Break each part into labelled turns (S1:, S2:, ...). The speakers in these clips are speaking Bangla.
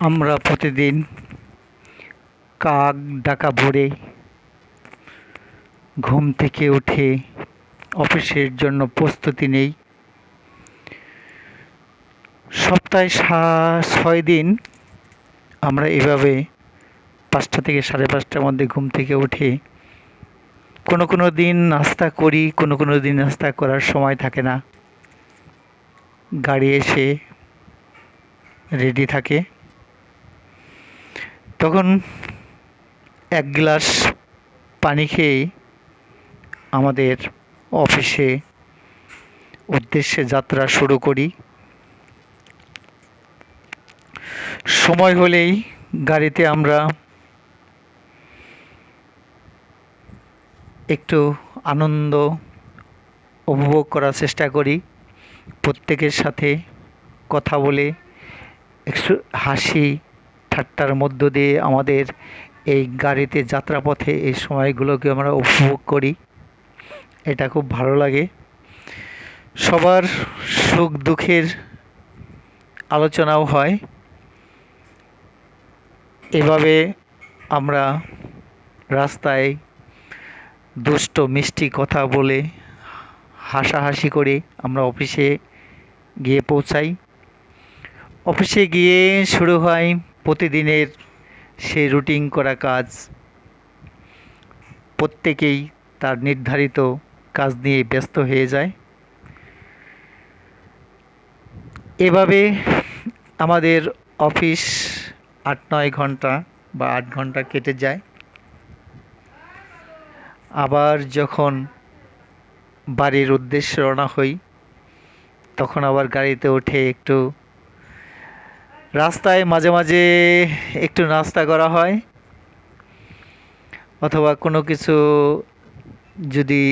S1: আমরা প্রতিদিন কাক ডাকা ভোরে ঘুম থেকে উঠে অফিসের জন্য প্রস্তুতি নেই। সপ্তাহে ছয় দিন আমরা এভাবে পাঁচটা থেকে সাড়ে পাঁচটার মধ্যে ঘুম থেকে উঠে কোনো কোনো দিন নাস্তা করি, কোনো কোনো দিন নাস্তা করার সময় থাকে না। গাড়ি এসে রেডি থাকে। তখন এক গ্লাস পানি খেয়ে আমাদের অফিসে উদ্দেশ্যে যাত্রা শুরু করি। সময় হলেই গাড়িতে আমরা একটু আনন্দ উপভোগ করার চেষ্টা করি। প্রত্যেকের সাথে কথা বলে, একটু হাসি ঠাট্টার মধ্য দিয়ে আমাদের এই গাড়িতে যাত্রাপথে এই সময়গুলোকে আমরা উপভোগ করি। এটা খুব ভালো লাগে। সবার সুখ দুঃখের আলোচনাও হয়। এভাবে আমরা রাস্তায় দুষ্ট, মিষ্টি কথা বলে, হাসাহাসি করে আমরা অফিসে গিয়ে পৌঁছাই। অফিসে গিয়ে শুরু হয় প্রতিদিনের সেই রুটিন করা কাজ, প্রত্যেকেই তার নির্ধারিত কাজ নিয়ে ব্যস্ত হয়ে যায়। এভাবে আমাদের অফিস আট নয় ঘণ্টা বা আট ঘণ্টা কেটে যায়। আবার যখন বাড়ির উদ্দেশ্যে রওনা হই, তখন আবার গাড়িতে উঠে একটু রাস্তায় মাঝে মাঝে একটু নাস্তা করা হয়, অথবা কোনো কিছু যদি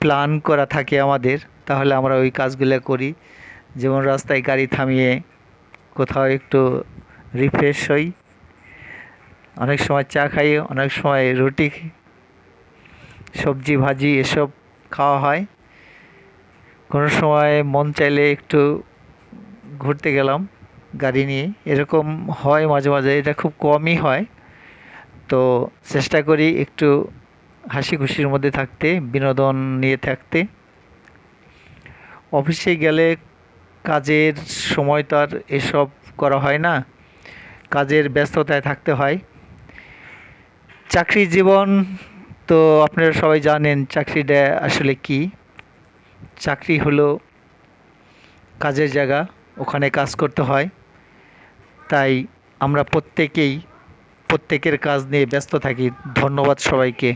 S1: প্ল্যান করা থাকে আমাদের, তাহলে আমরা ওই কাজগুলো করি। যেমন রাস্তায় গাড়ি থামিয়ে কোথাও একটু রিফ্রেশ হই। অনেক সময় চা খাই, অনেক সময় রুটি সবজি, ভাজি এসব খাওয়া হয়। কোনো সময় মন চাইলে একটু ঘুরতে গেলাম। গাড়ি নিয়ে। এরকম হয় মাঝে মাঝে, এটা খুব কমই হয়। তো চেষ্টা করি একটু হাসি খুশির মধ্যে থাকতে, বিনোদন নিয়ে থাকতে। অফিসে গেলে কাজের সময় তো আর এসব করা হয় না। কাজের ব্যস্ততায় থাকতে হয়। চাকরি জীবন তো আপনারা সবাই জানেন চাকরিটা আসলে কি। চাকরি হলো কাজের জায়গা, ওখানে কাজ করতে হয়। তাই আমরা প্রত্যেকেই প্রত্যেকের কাজ নিয়ে ব্যস্ত থাকি। ধন্যবাদ সবাইকে।